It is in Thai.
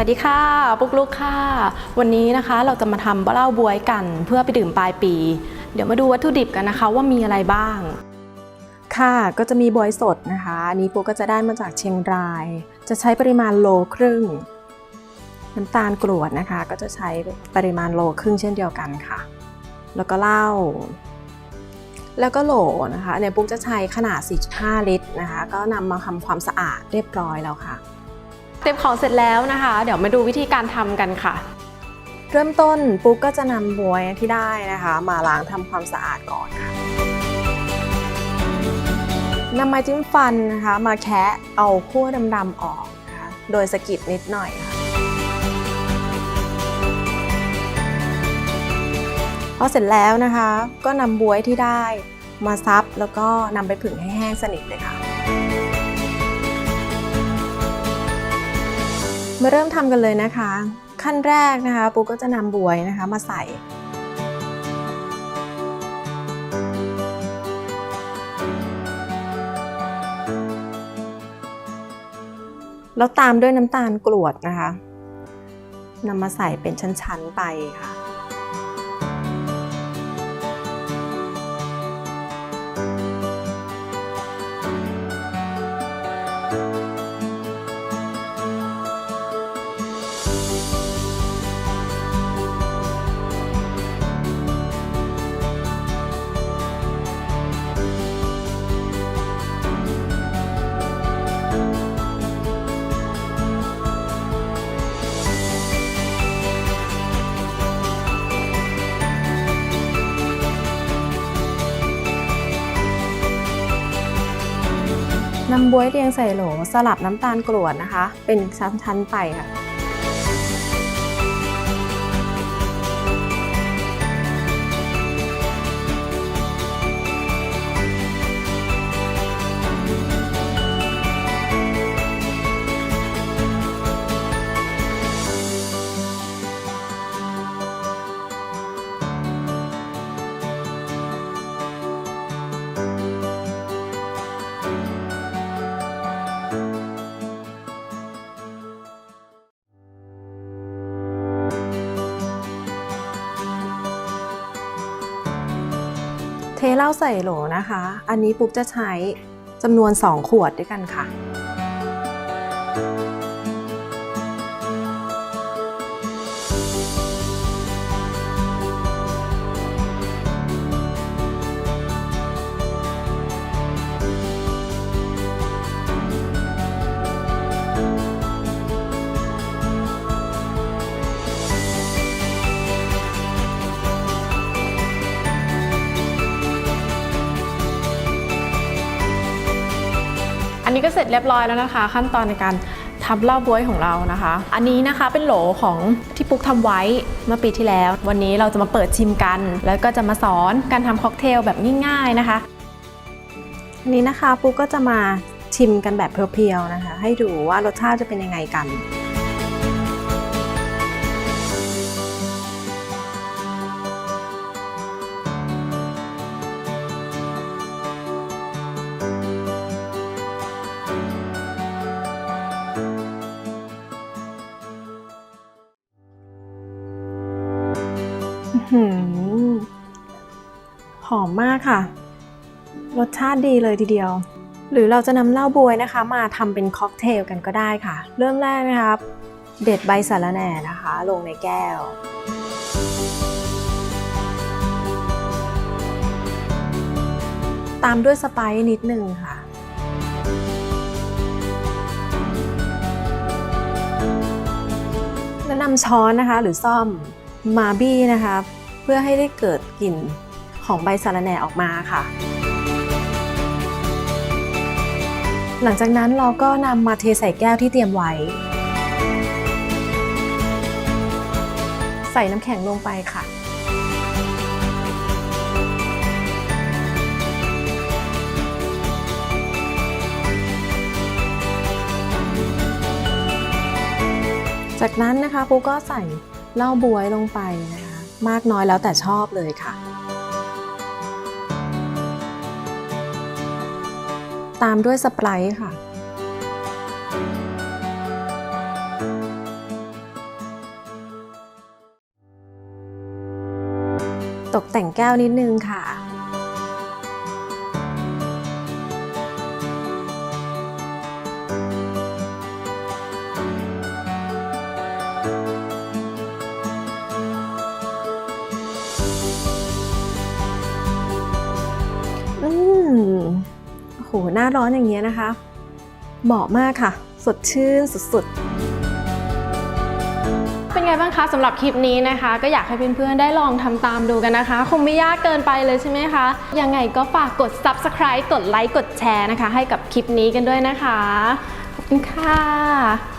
วัสดีค่ะ ปุกลุกค่ะ วันนี้นะคะเราจะมาทำเหล้าบวยกันเพื่อไปดื่มปลายปี เดี๋ยวมาดูวัตถุดิบกันนะคะว่ามีอะไรบ้าง ค่ะก็จะมีบวยสดนะคะอันนี้ปุ๊กก็จะได้มาจากเชียงราย จะใช้ปริมาณโลครึ่งน้ำตาลกรวดนะคะ ก็จะใช้ปริมาณโลครึ่งเช่นเดียวกันค่ะ แล้วก็เหล้าแล้วก็โหลนะคะเนี่ยปุ๊กจะใช้ขนาด 4.5 ลิตรนะคะ ก็นำมาทำความสะอาดเรียบร้อยแล้วค่ะ เตรียมของเสร็จแล้วนะคะ เดี๋ยวมาดูวิธีการทำกันค่ะ เริ่มต้นปุ๊กก็จะนำบวยที่ได้นะคะ มาล้างทำความสะอาดก่อนค่ะนำไม้จิ้มฟันนะคะมาแคะเอาขั้วดำๆออกนะคะโดยสกิดนิดหน่อยค่ะพอเสร็จแล้วนะคะ ก็นำบวยที่ได้มาซับแล้วก็นำไปผึ่งให้แห้งสนิทเลยค่ะ มาเริ่มทำกันเลยนะคะ ขั้นแรกนะคะ ปูก็จะนำบวยนะคะมาใส่แล้วตามด้วยน้ำตาลกรวดนะคะนำมาใส่เป็นชั้นๆไปค่ะำบวยเรียงใส่โหลสลับน้ำตาลกรวดนะคะ เป็นชั้นๆไปค่ะ เทเหล้าใส่โหลนะคะ อันนี้ปุ๊กจะใช้จำนวน 2 ขวดด้วยกันค่ะ นี้ก็เสร็จเรียบร้อยแล้วนะคะ ขั้นตอนในการทำเหล้าบวยของเรานะคะ อันนี้นะคะเป็นโหลของที่ปุ๊กทำไว้เมื่อปีที่แล้ว วันนี้เราจะมาเปิดชิมกัน แล้วก็จะมาสอนการทำค็อกเทลแบบง่าย ๆนะคะอันนี้นะคะปุ๊กก็จะมาชิมกันแบบเพียวๆนะคะ ให้ดูว่ารสชาติจะเป็นยังไงกัน หือหอมมากค่ะ รสชาติดีเลยทีเดียว หรือเราจะนำเหล้าบวยนะคะ มาทำเป็นค็อกเทลกันก็ได้ค่ะ เริ่มแรกนะครับ เด็ดใบสะระแหน่นะคะ ลงในแก้วตามด้วยสไปซ์นิดหนึ่งค่ะ แล้วนำช้อนนะคะหรือซ่อมมาบี้นะคะเพื่อให้ได้เกิดกลิ่นของใบสะระแหน่ออกมาค่ะ หลังจากนั้นเราก็นำมาเทใส่แก้วที่เตรียมไว้ ใส่น้ำแข็งลงไปค่ะจากนั้นนะคะปูก็ใส่เหล้าบวยลงไปนะคะ มากน้อยแล้วแต่ชอบเลยค่ะ ตามด้วยสไปร์ค่ะ ตกแต่งแก้วนิดนึงค่ะ โหหน้าร้อนอย่างเงี้ยนะคะ เหมาะมากค่ะ สดชื่นสุดๆเป็นไงบ้างคะสำหรับคลิปนี้นะคะ ก็อยากให้เพื่อนๆได้ลองทำตามดูกันนะคะ คงไม่ยากเกินไปเลยใช่ไหมคะ ยังไงก็ฝากกด subscribe กดไลค์กดแชร์นะคะ ให้กับคลิปนี้กันด้วยนะคะ ขอบคุณค่ะ